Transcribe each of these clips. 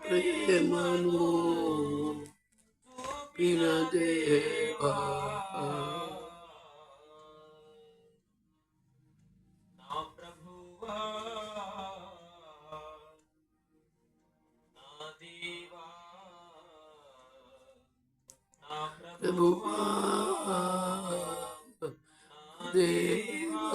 ప్రేమను పిన దేవా నా ప్రభువా నా దేవా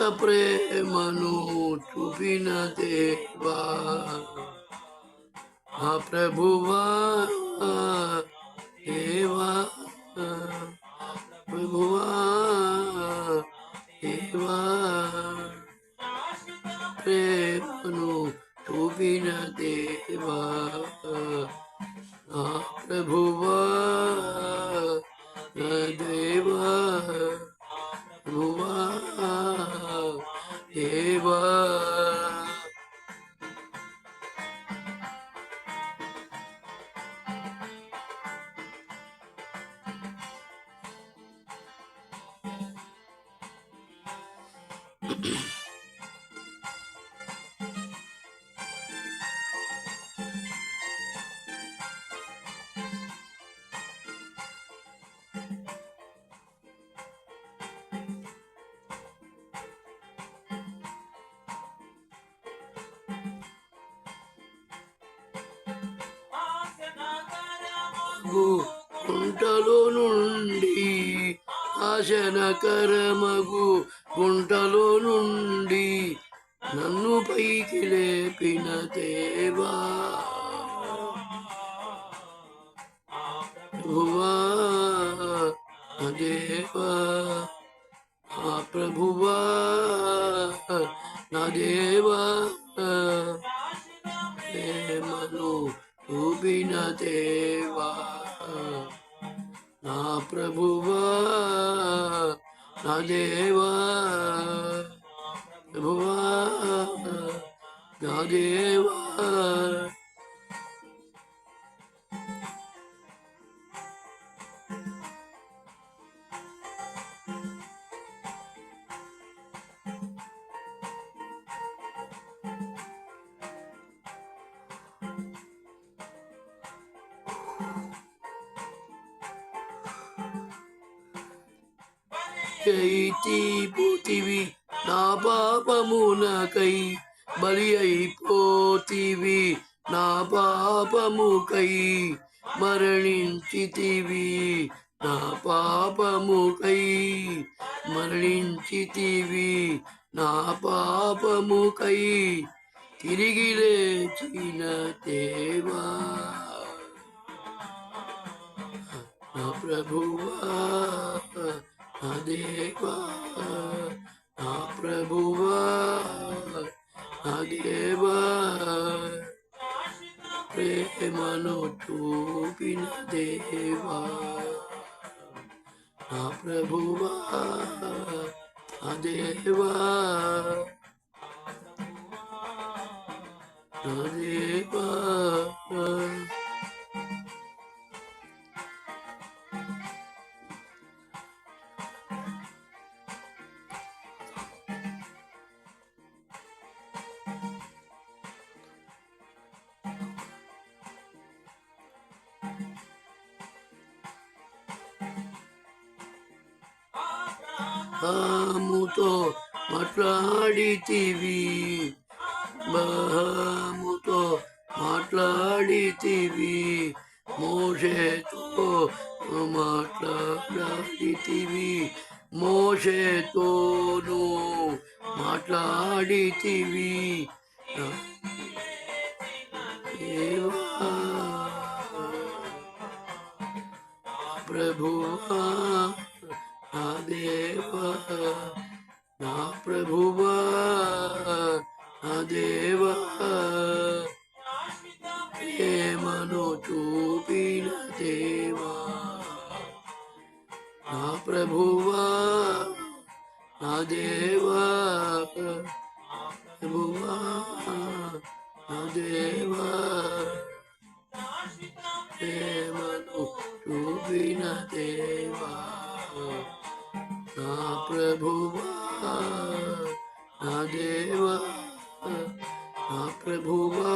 నా ప్రభువా దేవా శాశ్వత ప్రేమను చూపిన దేవా ఆ ప్రభువా దేవా ప్రభువా దేవా ప్రేమను చూపిన దేవా గుంటలో నుండి ఆశనకరమగు గుంటలో నుండి నన్ను పైకి లేపిన దేవా. ప్రభువా దేవా నా ప్రభువా నా దేవా. ప్రేమను చూపిన దేవా. నా ప్రభువా నా దేవా ప్రభువా నా దేవా చేతి పోతివి నా పాపమునకై బలి అయిపోతివి నా పాపముకై మరణించితివి. నా పాపముకై మరణించితివి. నా పాపముకై తిరిగి లేచిన దేవా. నా ప్రభువా. నా దేవా నా ప్రభువా నా దేవా ప్రేమను చూపిన దేవా బాముతో మాట్లాడితివి. బాముతో మాట్లాడితివి. మోషేతో మాట్లాడితివి. మోషేతోను మాట్లాడితివి. ప్రభువా దేవా నా ప్రభువా నా దేవా ప్రేమను చూపిన దేవా నా ప్రభువా నా దేవా ప్రభువా నా దేవా ప్రేమను చూపిన దేవా నా ప్రభువా నా దేవా నా ప్రభువా